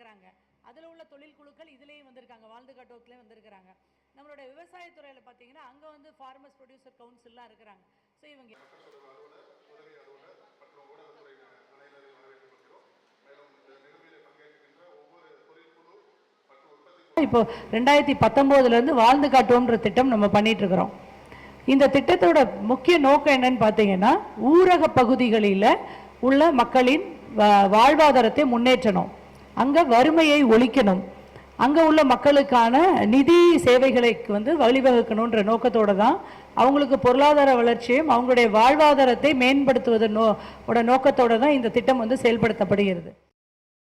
இருக்கிறாங்க அதில் உள்ள தொழில் குழுக்கள் இதுலேயும் வந்திருக்காங்க. வாழ்ந்து காட்டுவத்துலேயும் வந்திருக்கிறாங்க. நம்மளுடைய விவசாயத்துறையில் பார்த்தீங்கன்னா அங்கே வந்து ஃபார்மர்ஸ் ப்ரொடியூசர் கவுன்சில்லாம் இருக்கிறாங்க. ஸோ இவங்க இப்போ ரெண்டாயிரத்தி பத்தொம்போதுலேருந்து வாழ்ந்து காட்டுவோம்ன்ற திட்டம் நம்ம பண்ணிட்டு இருக்கிறோம் இந்த திட்டத்தோட முக்கிய நோக்கம் என்னன்னு பார்த்தீங்கன்னா ஊரக பகுதிகளில் உள்ள மக்களின் வா- வாழ்வாதாரத்தை முன்னேற்றணும். அங்கே வறுமையை ஒழிக்கணும். அங்கே உள்ள மக்களுக்கான நிதி சேவைகளுக்கு வந்து வழிவகுக்கணுன்ற நோக்கத்தோட தான் அவங்களுக்கு பொருளாதார வளர்ச்சியும் அவங்களுடைய வாழ்வாதாரத்தை மேம்படுத்துவதன் நோ நோக்கத்தோடு தான் இந்த திட்டம் வந்து செயல்படுத்தப்படுகிறது.